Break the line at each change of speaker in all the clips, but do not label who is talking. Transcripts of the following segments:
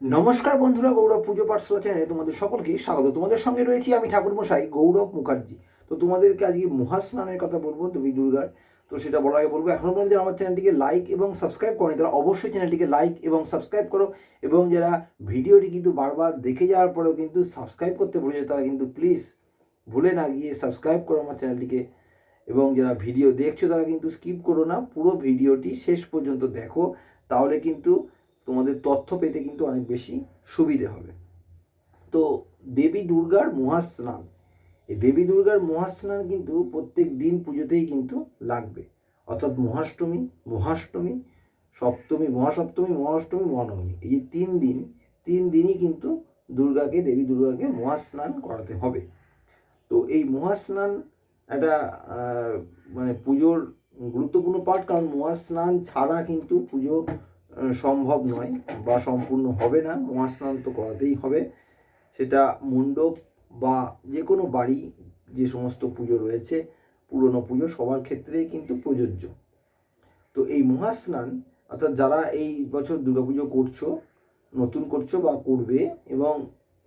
নমস্কার বন্ধুরা, গৌরব পুজো পাঠশালা চ্যানেলে তোমাদের সকলকে স্বাগত। তোমাদের সঙ্গে রয়েছি আমি ঠাকুর মশাই গৌরব মুখার্জি। তো তোমাদেরকে আজকে মহাস্নানের কথা বলব, দেবী দুর্গার। তো সেটা বলার আগে বলব এখনও পর্যন্ত আমার চ্যানেলটিকে লাইক এবং সাবস্ক্রাইব করেনি, তারা অবশ্যই চ্যানেলটিকে লাইক এবং সাবস্ক্রাইব করো। এবং যারা ভিডিওটি কিন্তু বারবার দেখে যাওয়ার পরেও কিন্তু সাবস্ক্রাইব করতে ভুলে যায় তারা কিন্তু প্লিজ ভুলে না গিয়ে সাবস্ক্রাইব করো আমার চ্যানেলটিকে এবং যারা ভিডিও দেখছ, তারা কিন্তু স্কিপ করো না, পুরো ভিডিওটি শেষ পর্যন্ত দেখো। তাহলে কিন্তু তোমাদের তথ্য পেতে কিন্তু অনেক বেশি সুবিধে হবে। তো দেবী দুর্গার মহাস্নান এই দেবী দুর্গার মহাস্নান কিন্তু প্রত্যেক দিন পুজোতেই কিন্তু লাগবে। অর্থাৎ মহাষ্টমী মহাষ্টমী, সপ্তমী, মহাসপ্তমী, মহাষ্টমী, মহানবমী, এই যে তিন দিন, তিন দিনই কিন্তু দুর্গাকে, দেবী দুর্গাকে মহাস্নান করাতে হবে। তো এই মহাস্নান একটা মানে পুজোর গুরুত্বপূর্ণ পাঠ কারণ মহাস্নান ছাড়া কিন্তু পুজো সম্ভব নয় বা সম্পূর্ণ হবে না, মহাস্নান তো করাতেই হবে। সেটা মণ্ডপ বা যে কোনো বাড়ি, যে সমস্ত পুজো রয়েছে, পুরনো পুজো সবার ক্ষেত্রেই কিন্তু প্রযোজ্য। তো এই মহাস্নান, অর্থাৎ যারা এই বছর দুর্গাপুজো করছ, নতুন করছ বা করবে এবং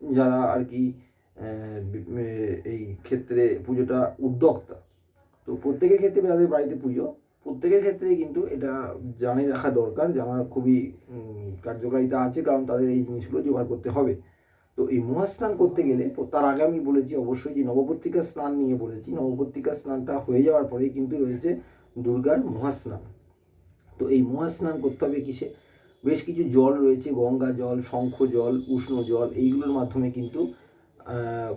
যারা আর কি এই ক্ষেত্রে পুজোটা উদ্যোক্তা, তো প্রত্যেকের ক্ষেত্রে যাদের বাড়িতে পুজো প্রত্যেকের ক্ষেত্রেই কিন্তু এটা জানিয়ে রাখা দরকার জানার খুবই কার্যকারিতা আছে, কারণ তাদের এই জিনিসগুলো জোগাড় করতে হবে। তো এই মহাস্নান করতে গেলে তার আগে আমি বলেছি অবশ্যই যে নবপত্রিকা স্নান নিয়ে বলেছি। নবপত্রিকা স্নানটা হয়ে যাওয়ার পরেই কিন্তু রয়েছে দুর্গার মহাস্নান। তো এই মহাস্নান করতে হবে কিসে? বেশ কিছু জল রয়েছে, গঙ্গা জল, শঙ্খ জল, উষ্ণ জল, এইগুলোর মাধ্যমে কিন্তু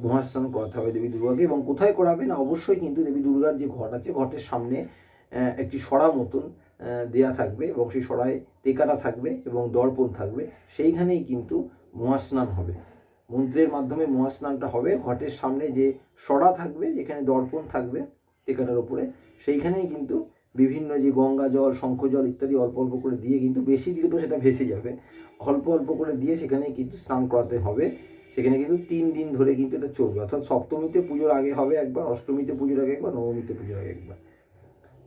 মহাস্নান করাতে হবে দেবী দুর্গাকে। এবং কোথায় করাবে না? অবশ্যই কিন্তু দেবী দুর্গার যে ঘট আছে, ঘটের সামনে একটি সরা মতন দেয়া থাকবে এবং সেই সরায় টেকাটা থাকবে এবং দর্পণ থাকবে। সেইখানেই কিন্তু মহাস্নান হবে। মন্ত্রের মাধ্যমে মহাস্নানটা হবে। ঘটের সামনে যে সরা থাকবে, যেখানে দর্পণ থাকবে টেকাটার উপরে, সেইখানেই কিন্তু বিভিন্ন যে গঙ্গা জল, শঙ্খ জল ইত্যাদি অল্প অল্প করে দিয়ে কিন্তু বেশি দিলে তো সেটা ভেসে যাবে। অল্প অল্প করে দিয়ে সেখানেই কিন্তু স্নান করাতে হবে। সেখানে কিন্তু তিন দিন ধরে কিন্তু এটা চলবে। অর্থাৎ সপ্তমীতে পুজোর আগে হবে একবার, অষ্টমীতে পুজোর আগে একবার, নবমীতে পুজোর আগে একবার।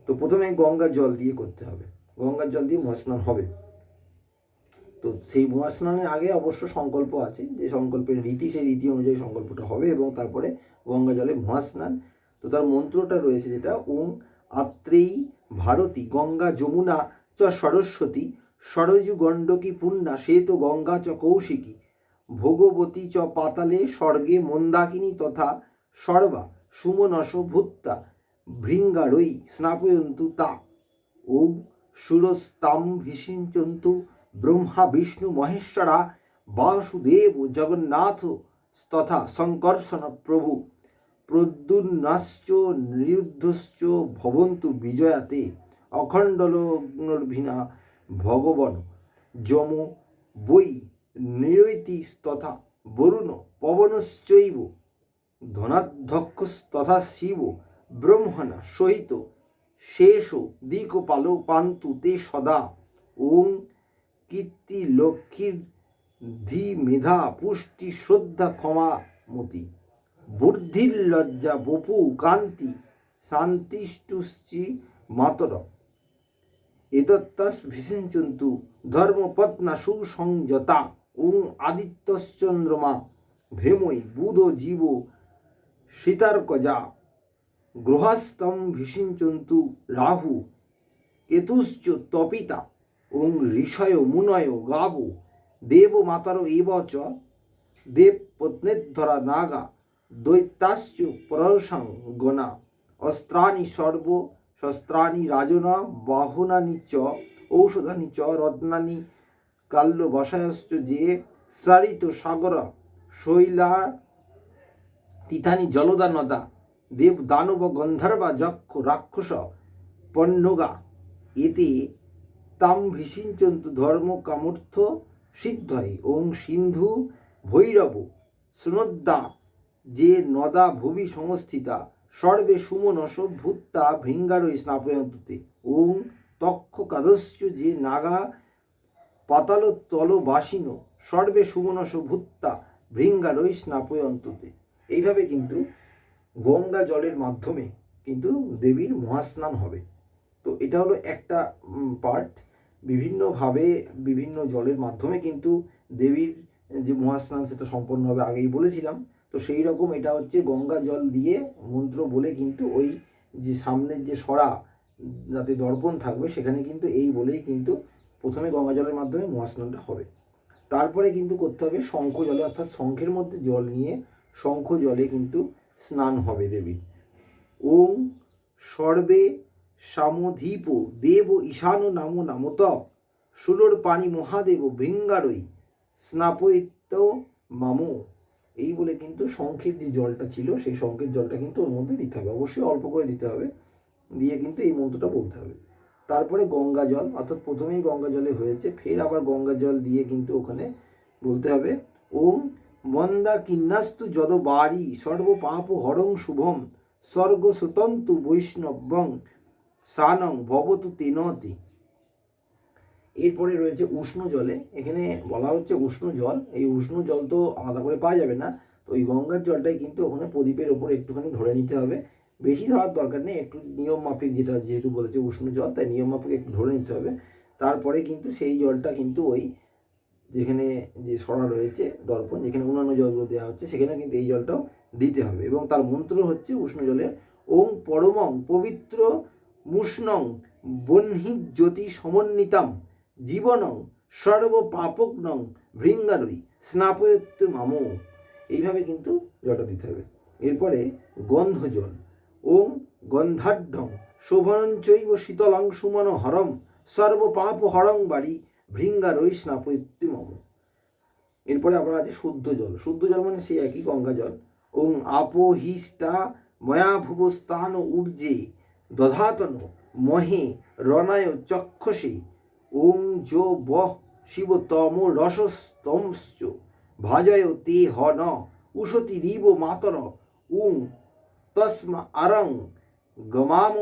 তো প্রথমে গঙ্গার জল দিয়ে করতে হবে। গঙ্গার জল দিয়ে মহাস্নান হবে। তো সেই মহাস্নানের আগে অবশ্য সংকল্প আছে যে সংকল্পের রীতি, সেই রীতি অনুযায়ী সংকল্পটা হবে এবং তারপরে গঙ্গা জলে মহাস্নান। তো তার মন্ত্রটা রয়েছে যেটা, ওং আত্রেয়ী ভারতী গঙ্গা যমুনা চ সরস্বতী সরজু গণ্ডকী পূর্ণা সে তো গঙ্গা চ কৌশিকী, ভোগবতী চ পাতালে স্বর্গে মন্দাকিনী তথা সর্বা সুমনস ভূত্তা ভৃঙ্গারৈ স্নাপয়ন্তু তা। ওম সুরস্তাম ভিষিঞ্চন্তু ব্রহ্মা বিষ্ণু মহেশ্বরা বাসুদেব জগন্নাথ তথা শঙ্কর্ষণ প্রভু। প্রদ্যুন্নাশ্চ নিরুদ্ধশ্চ ভবন্তু বিজয়াতে অখণ্ডলগ্নর্ভিনা ভগবন। যম বৈ নিরৈতি তথা বরুণ পবনশ্চৈব। ধনাধ্যক্ষস্তথা শিব। ব্রহ্মণা সহিত শেষ দিকপালো পান্তু তে সদা। ওং কীর্তি লক্ষ্মীর ধি মেধা পুষ্টি শ্রদ্ধা ক্ষমা মতি। বুদ্ধির লজ্জা বপু কান্তি শান্তিষ্টুশ্চি মাতর। এতত্তাস ভিষিঞ্চন্তু ধর্মপত্না সুসংযতা। ওং আদিত্যশ্চন্দ্রমা ভেমৈ বুধ জীব সীতার্কজা। গ্রহাস্তম ভিষিঞ্চন্তু রাহু, কেতুশ্চ তপিতা, ওং ঋষয় মুনয় গাব, দেব মাতার এব চ, দেব পত্নেদ্ধরা নাগা, দৈত্যাশ্চ পরশং গণা, অস্ত্রাণি সর্ব, শস্ত্রাণি রাজনা, বাহনানি চ, ঔষধানি চ, রত্নানি কাল্য বসায়শ্চ যে, সারিত সাগর, শৈলা তিথানি জলদা নদা দেব দানব গন্ধর্বা যক্ষ রাক্ষস পণ্যগা এতে তাম ভিষিঞ্চন্তু ধর্ম কামর্থ সিদ্ধয় ওং সিন্ধু ভৈরব সুনদ্দা যে নদা ভুবি সংস্থিতা সর্বে সুমনস ভূত্তা ভৃঙ্গারই স্নাপয়ন্তুতে। ওং তক্ষ কাদস্য যে নাগা পাতাল তল বাসিন সর্বে সুমনস ভূত্তা ভৃঙ্গারই স্নাপয়ন্তুতে। এইভাবে কিন্তু গঙ্গা জলের মাধ্যমে কিন্তু দেবীর মহাস্নান হবে। তো এটা হলো একটা পার্ট বিভিন্নভাবে বিভিন্ন জলের মাধ্যমে কিন্তু দেবীর যে মহাস্নান সেটা সম্পন্ন হবে আগেই বলেছিলাম। তো সেই রকম এটা হচ্ছে গঙ্গা জল দিয়ে মন্ত্র বলে কিন্তু ওই যে সামনের যে সরা, যাতে দর্পণ থাকবে, সেখানে কিন্তু এই বলেই কিন্তু প্রথমে গঙ্গা জলের মাধ্যমে মহাস্নানটা হবে। তারপরে কিন্তু করতে হবে শঙ্খ জলে, অর্থাৎ শঙ্খের মধ্যে জল নিয়ে শঙ্খ জলে কিন্তু স্নান হবে দেবীর ওং সর্বে সামধীপ দেব ঈশান নাম নামত। সুলোর পানি মহাদেব ভৃঙ্গারই স্নাপয়িত মামো। এই বলে কিন্তু শঙ্খের যে জলটা ছিল, সেই শঙ্খের জলটা কিন্তু ওর মধ্যে দিতে হবে। অবশ্যই অল্প করে দিতে হবে। দিয়ে কিন্তু এই মন্ত্রটা বলতে হবে। তারপরে গঙ্গা জল, অর্থাৎ প্রথমেই গঙ্গা জলে হয়েছে। ফের আবার গঙ্গা জল দিয়ে কিন্তু ওখানে বলতে হবে, ওম মন্দা কিন্নাস্তু যদ বাড়ি সর্ব পাপ হরং শুভম, স্বর্গ সুতন্তু বৈষ্ণবং সানং ভবতু তেনতি। এরপরে রয়েছে উষ্ণ জলে। এখানে বলা হচ্ছে উষ্ণ জল। এই উষ্ণ জল তো আলাদা করে পাওয়া যাবে না। তো ওই গঙ্গার জলটাই কিন্তু ওখানে প্রদীপের ওপর একটুখানি ধরে নিতে হবে। বেশি ধরার দরকার নেই। একটু নিয়ম মাফিক যেটা, যেহেতু বলেছে উষ্ণ জল, তাই নিয়ম মাফিক একটু ধরে নিতে হবে। তারপরে কিন্তু সেই জলটা কিন্তু ওই যেখানে যে সরা রয়েছে, দর্পণ, যেখানে অন্যান্য জলগুলো দেওয়া হচ্ছে সেখানে কিন্তু এই জলটাও দিতে হবে। এবং তার মন্ত্র হচ্ছে উষ্ণ জলের, ওং পরমং পবিত্র মুষ্ণং বহ্নি জ্যোতি সমন্বিতাম জীবনং সর্ব পাপগ্নং ভৃঙ্গারই স্নাপয়ত্ত মাম। এইভাবে কিন্তু জলটা দিতে হবে। এরপরে গন্ধ জল ওং গন্ধাঢ্যং শোভনঞ্চৈব শীতলং সুমন হরম সর্ব পাপ হরং বাড়ি ভৃঙ্গারই স্নাপয়ত্তি মম। এরপরে আবার আছে শুদ্ধ জল। শুদ্ধ জল মানে সেই একই গঙ্গা জল। ওং আপোহিষ্টা ময়াভুবস্থান ঊর্জে দধাতন মহে রণায় চক্ষসে। ওং যো বহ শিব তম রসস্তমশ্চ। ভাজয় তে হ ন উশতি রিব মাতর। উং তস্মা আরং গমাম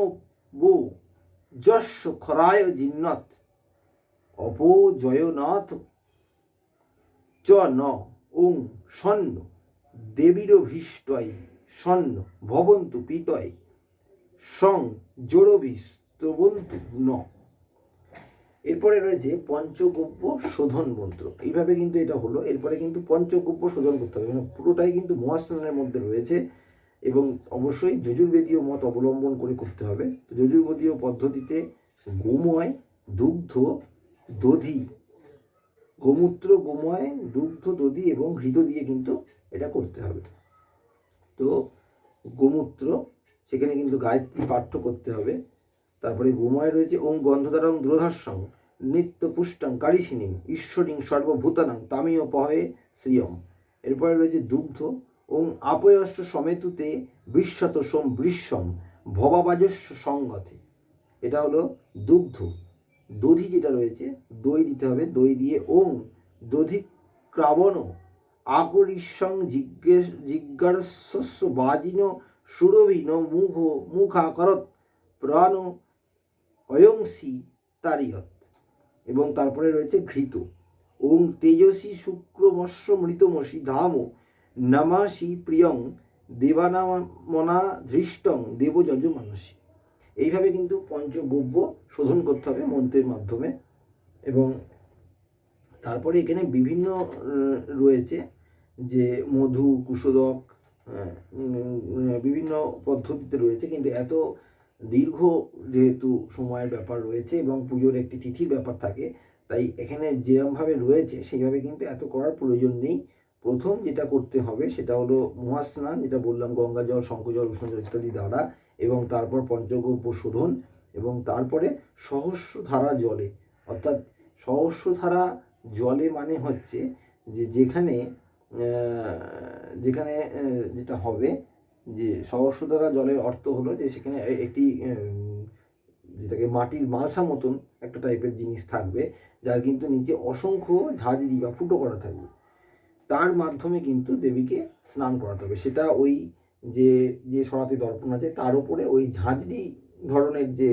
বো যশ খরায় জিন্নত। অপজয়নাথ চ ন ওং সন্ন দেবীরভীষ্টয় সন্ন ভবন্তু পিতয় সং জোড়বিস্তবন্তু ন। এরপরে রয়েছে পঞ্চগব্য শোধন মন্ত্র। এইভাবে কিন্তু এটা হলো। এরপরে কিন্তু পঞ্চগব্য শোধন করতে হবে। পুরোটাই কিন্তু মহাস্নানের মধ্যে রয়েছে এবং অবশ্যই যজুর্বেদীয় মত অবলম্বন করে করতে হবে। যজুর্বেদীয় পদ্ধতিতে গোময়, দুগ্ধ দধি। গোমূত্র গোময়, দুগ্ধ দধি এবং ঘৃত দিয়ে কিন্তু এটা করতে হবে। তো গোমূত্র, সেখানে কিন্তু গায়ত্রী পাঠ্য করতে হবে। তারপরে গোময় রয়েছে ওং গন্ধধারং দ্রোধাস্যং নিত্য পুষ্টং কারিসিনীম ঈশ্বরিং সর্বভূতানাং তামিয় পহে শ্রিয়ম। এরপরে রয়েছে দুগ্ধ, ওং আপয়ষ্ট সমেতুতে বিশ্বত সোম বৃশ্বম ভবাবাজস্য সঙ্গতে এটা হলো দুগ্ধ। দধি যেটা রয়েছে, দই দিতে হবে, দই দিয়ে ওং দধি ক্রাবণ আকরিসং জিজ্ঞেস জিজ্ঞাসস্য বাজিন, সুরভিন মুখ মুখাকরত, প্রাণ, অয়ংসী তারিয়ত এবং তারপরে রয়েছে ঘৃত। ওং তেজসী শুক্রমস্য মৃতমসি ধাম, নামাসি প্রিয়ং, দেবানামনা ধৃষ্টং দেবযজ মানসী। এইভাবে কিন্তু পঞ্চগব্য শোধন করতে হবে মন্ত্রের মাধ্যমে। এবং তারপরে এখানে বিভিন্ন রয়েছে যে মধু কুশোদক হ্যাঁ, বিভিন্ন পদ্ধতিতে রয়েছে। কিন্তু এত দীর্ঘ যেহেতু সময়ের ব্যাপার রয়েছে এবং পুজোর একটি তিথির ব্যাপার থাকে তাই এখানে যেরমভাবে রয়েছে সেইভাবে কিন্তু এত করার প্রয়োজন নেই। প্রথম যেটা করতে হবে সেটা হলো মহাস্নান যেটা বললাম গঙ্গা জল শঙ্খ জল উষ্ণ জল ইত্যাদি দ্বারা এবং তারপর পঞ্চগব্য শোধন এবং তারপরে সহস্রধারা জলে। অর্থাৎ সহস্রধারা জলে মানে হচ্ছে যে যেখানে যেখানে যেটা হবে, যে সহস্রধারা জলের অর্থ হলো যে সেখানে একটি যেটাকে মাটির মালসা মতন একটা টাইপের জিনিস থাকবে, যার কিন্তু নিচে অসংখ্য ঝাঁঝরি বা ফুটো করা থাকবে। তার মাধ্যমে কিন্তু দেবীকে স্নান করাতে হবে। সেটা ওই যে যে সরাতে দর্পণ আছে, তার উপরে ওই ঝাঁঝরি ধরনের যে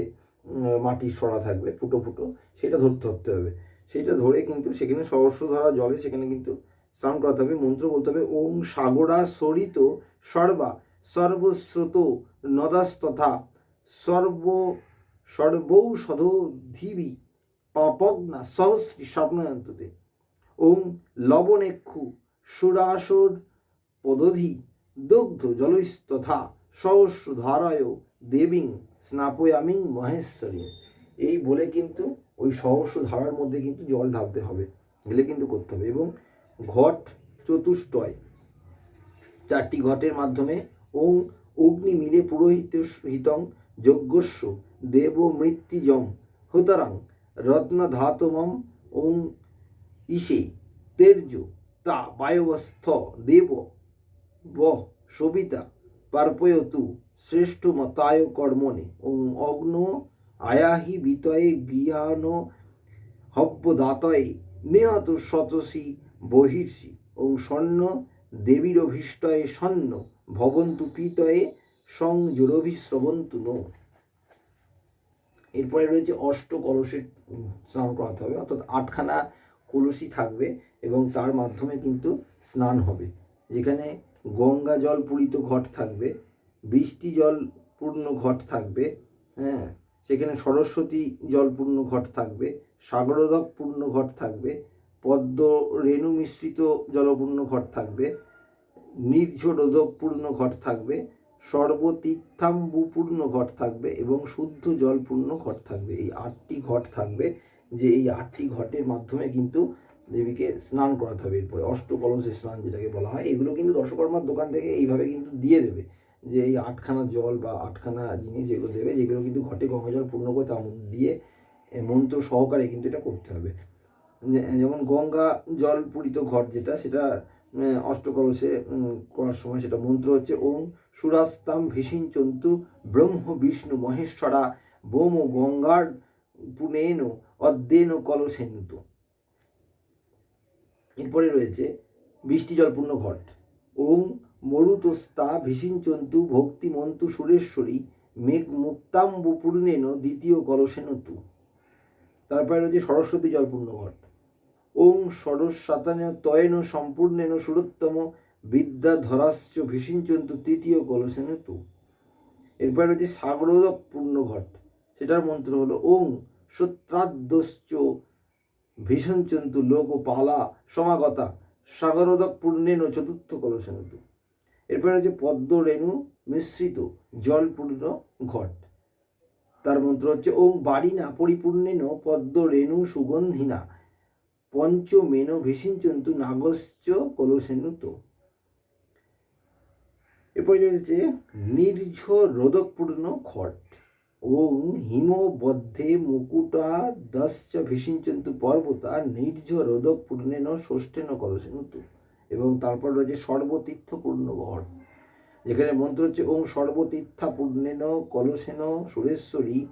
মাটির সরা থাকবে, ফুটো ফুটো, সেটা ধরতে ধরতে হবে। সেটা ধরে কিন্তু সেখানে সহস্র ধরা জলে সেখানে কিন্তু স্নান করাতে হবে। মন্ত্র বলতে হবে ওং সাগরা সরিত সর্বা সর্বস্রোত নদাস্তথা সর্ব, সর্বৌষধ ধিবি পাপগ্না সহস্রী স্বপ্নয়ন্ততে। ওং লবণেক্ষু সুরাসুর পদধি দুগ্ধ জলস্তথা সহস্র ধারায় দেবীং স্নাপয়ামিং মহেশ্বরী। এই বলে কিন্তু ওই সহস্র ধারার মধ্যে কিন্তু জল ঢালতে হবে গেলে কিন্তু করতে হবে। এবং ঘট চতুষ্টয়, চারটি ঘটের মাধ্যমে ওং অগ্নি মিলে পুরোহিত হিতং যজ্ঞস্য দেব মৃত্যুজম হুতরাং রত্ন ধাতমম ওং ইসে তের্য তা বায়বস্থ দেব ব সবিতা পার্পয়তু শ্রেষ্ঠ মতায় কর্মণে। অগ্ন আয়াহি বিতয়ে গৃহান হব্যদাতয়ে নিহত শতসী বহির্ষি। ওং স্বর্ণ দেবীর অভীষ্টয়ে স্বর্ণ ভবন্তু পিতয়ে সংযোরভিশ্রবন্তু নো। এরপরে রয়েছে অষ্ট কলসের উম, স্নান করাতে হবে অর্থাৎ আটখানা কলসি থাকবে এবং তার মাধ্যমে কিন্তু স্নান হবে। যেখানে গঙ্গা জল পূরিত ঘট থাকবে, বৃষ্টি জল পূর্ণ ঘট থাকবে হ্যাঁ সেখানে সরস্বতী জলপূর্ণ ঘট থাকবে সাগরোদক পূর্ণ ঘট থাকবে, পদ্ম রেণু মিশ্রিত জলপূর্ণ ঘট থাকবে নির্ঝরোদক পূর্ণ ঘট থাকবে সর্বতীর্থাম্বুপূর্ণ ঘট থাকবে এবং শুদ্ধ জলপূর্ণ ঘট থাকবে। এই আটটি ঘট থাকবে, যে এই আটটি ঘটের মাধ্যমে কিন্তু দেবীকে স্নান করাতে হবে এরপরে, অষ্টকলসে স্নান যেটাকে বলা হয়, এগুলো কিন্তু দশকর্মার দোকান থেকে এইভাবে কিন্তু দিয়ে দেবে, যে এই আটখানা জল বা আটখানা জিনিস যেগুলো দেবে, যেগুলো কিন্তু ঘটে গঙ্গা জল পূর্ণ করে তার মধ্যে দিয়ে মন্ত্র সহকারে কিন্তু এটা করতে হবে। যেমন গঙ্গা জল পূরিত ঘট যেটা, সেটা অষ্টকলসে করার সময় সেটা মন্ত্র হচ্ছে ওম সুরাস্তাম ভীষিঞ্চন্তু ব্রহ্ম বিষ্ণু মহেশ্বরা, বোম গঙ্গার পুনেন অদ্যেন কলসেনুত এরপরে রয়েছে বৃষ্টি জলপূর্ণ ঘট। ওং মরুতস্তা ভীষিঞ্চন্তু ভক্তিমন্তু সুরেশ্বরী মেঘ মুক্তাম্বু পূর্ণেন দ্বিতীয় কলসেনতু। তারপরে রয়েছে সরস্বতী জলপূর্ণ ঘট। ওং সরস্বাতান তয়েন সম্পূর্ণেন সুরোত্তম বিদ্যা ধরাশ্চ ভীষিঞ্চন্তু তৃতীয় কলসেন তু এরপরে রয়েছে সাগরোদক পূর্ণ ঘট। সেটার মন্ত্র হলো ওং সত্রাদ্যশ্চ ভীষণচন্তু লোক ও পালা, সমাগতা, সাগরোদক পূর্ণেন চতুর্থ কলসেন এরপরে রয়েছে পদ্ম রেণু মিশ্রিত, জলপূর্ণ ঘট। তার মন্ত্র হচ্ছে ওং বাড়িনা পরিপূর্ণেন পদ্ম রেণু সুগন্ধিনা, পঞ্চমেন ভীষিঞ্চন্তু নাগশ্চ কলসেনুত এরপরে রয়েছে নির্ঝ রোদকপূর্ণ ঘট। ওং হিমবদ্ধে মুকুটা দশ্চ ভীষিঞ্চন্তু পর্বতা নির্ঝ রোদকপূর্ণেন ষষ্ঠেন কলসেনুতু এবং তারপর রয়েছে সর্বতীর্থপূর্ণ ঘট যেখানে মন্ত্র হচ্ছে ওং সর্বতীর্থা সর্বতীর্থাপূর্ণেন কলসেন সুরেশ্বরী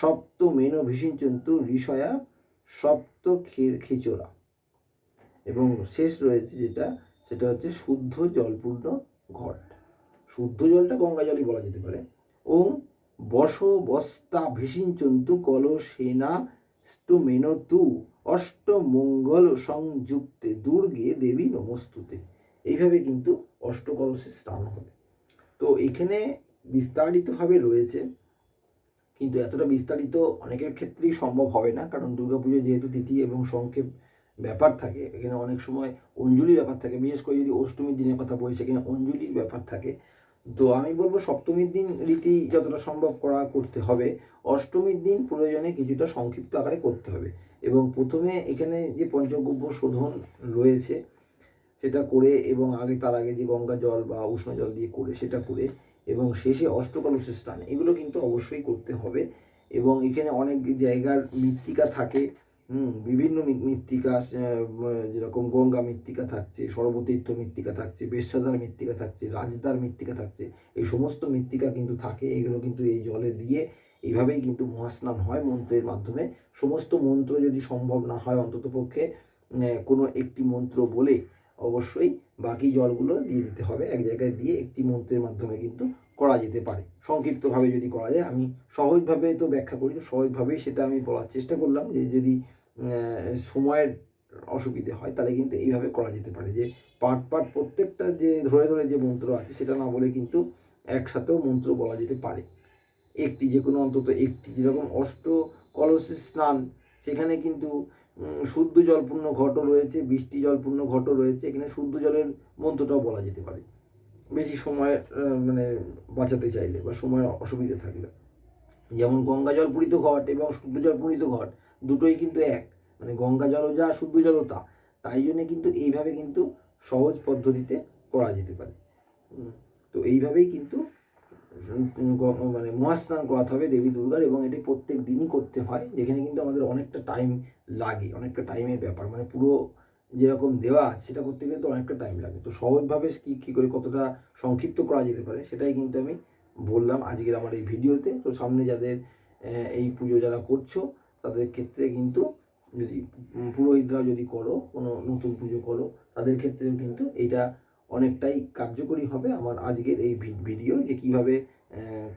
সপ্তমেন ভীষিঞ্চন্তু ঋষয়া সপ্ত খেচরা এবং শেষ রয়েছে যেটা, সেটা হচ্ছে শুদ্ধ জলপূর্ণ ঘট। শুদ্ধ জলটা গঙ্গা জলই বলা যেতে পারে। ওং বস বস্তা ভীষিঞ্চন্তু কলসেনা স্টোমেনতু অষ্টমঙ্গল সংযুক্তে দুর্গে দেবী নমস্তুতে। এইভাবে কিন্তু অষ্টকলসে স্নান হবে। তো এখানে বিস্তারিতভাবে রয়েছে, কিন্তু এতটা বিস্তারিত অনেকের ক্ষেত্রেই সম্ভব হবে না, কারণ দুর্গাপুজো যেহেতু তিথি এবং সংক্ষেপ ব্যাপার থাকে, এখানে অনেক সময় অঞ্জলির ব্যাপার থাকে। বিশেষ করে যদি অষ্টমীর দিনের কথা বলি, সেখানে অঞ্জলির ব্যাপার থাকে। তো আমি বলব সপ্তমীর দিন রীতি যতটা সম্ভব করা করতে হবে। অষ্টমীর দিন প্রয়োজনে কিছুটা সংক্ষিপ্ত আকারে করতে হবে। এবং প্রথমে এখানে যে পঞ্চগব্য শোধন রয়েছে, সেটা করে এবং আগে তার আগে যে গঙ্গা জল বা উষ্ণ জল দিয়ে করে, সেটা করে এবং শেষে অষ্টকলসের স্নান। এগুলো কিন্তু অবশ্যই করতে হবে। এবং এখানে অনেক জায়গার মৃত্তিকা থাকে। হুম, বিভিন্ন মৃত্তিকা যেরকম গঙ্গা মৃত্তিকা থাকছে, সর্বতীর্থ মৃত্তিকা থাকছে বেশ্যাদার মৃত্তিকা থাকছে রাজদার মৃত্তিকা থাকছে, এই সমস্ত মৃত্তিকা কিন্তু থাকে এগুলো কিন্তু এই জলে দিয়ে এইভাবেই কিন্তু মহাস্নান হয় মন্ত্রের মাধ্যমে। সমস্ত মন্ত্র যদি সম্ভব না হয় অন্ততপক্ষে কোনো একটি মন্ত্র বলে অবশ্যই বাকি জলগুলো দিয়ে দিতে হবে। এক জায়গায় দিয়ে একটি মন্ত্রের মাধ্যমে কিন্তু করা যেতে পারে। সংক্ষিপ্তভাবে যদি করা যায়, আমি সহজভাবে তো ব্যাখ্যা করি, সহজভাবেই সেটা আমি বলার চেষ্টা করলাম যে যদি সময়ের অসুবিধে হয়, তাহলে কিন্তু এইভাবে করা যেতে পারে যে পার্ট পার্ট প্রত্যেকটা যে ধরে ধরে যে মন্ত্র আছে, সেটা না বলে কিন্তু একসাথেও মন্ত্র বলা যেতে পারে। একটি যে কোনো অন্তত একটি, যেরকম অষ্ট কলসের স্নান, সেখানে কিন্তু শুদ্ধ জলপূর্ণ ঘটও রয়েছে, বৃষ্টি জলপূর্ণ ঘটও রয়েছে, এখানে শুদ্ধ জলের মন্ত্রটাও বলা যেতে পারে। বেশি সময় মানে বাঁচাতে চাইলে বা সময়ের অসুবিধা থাকলে। যেমন গঙ্গা জল পূরিত ঘট এবং শুদ্ধ জল পূরিত ঘট দুটোই কিন্তু এক। মানে গঙ্গা জলও যা, শুদ্ধ জলও তা। তাই জন্যে কিন্তু এইভাবে কিন্তু সহজ পদ্ধতিতে করা যেতে পারে। তো এইভাবেই কিন্তু মানে মহাস্নান করাতে হবে দেবী দুর্গার এবং এটি প্রত্যেক দিনই করতে হয়। যেখানে কিন্তু আমাদের অনেকটা টাইম লাগে, অনেকটা টাইমের ব্যাপার। মানে পুরো যেরকম দেওয়া আছে, সেটা করতে গেলে তো অনেকটা টাইম লাগে। তো সহজভাবে কী কী করে কতটা সংক্ষিপ্ত করা যেতে পারে, সেটাই কিন্তু আমি বললাম আজকের আমার এই ভিডিওতে। তো সামনে যাদের এই পুজো যারা করছ, তাদের ক্ষেত্রে কিন্তু যদি পুরোহিতরা যদি করো, কোনো নতুন পুজো করো, তাদের ক্ষেত্রেও কিন্তু এইটা অনেকটাই কার্যকরী হবে আমার আজকের এই ভিডিও যে কীভাবে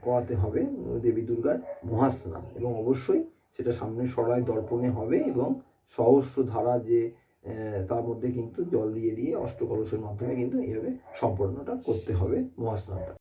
করাতে হবে দেবী দুর্গার মহাস্নান। এবং অবশ্যই সেটা সামনে সরাই দর্পণে হবে এবং সহস্র ধারা যে তার মধ্যে কিন্তু জল দিয়ে দিয়ে অষ্টকলসের মাধ্যমে কিন্তু এইভাবে সম্পন্নটা করতে হবে মহাস্নানটা।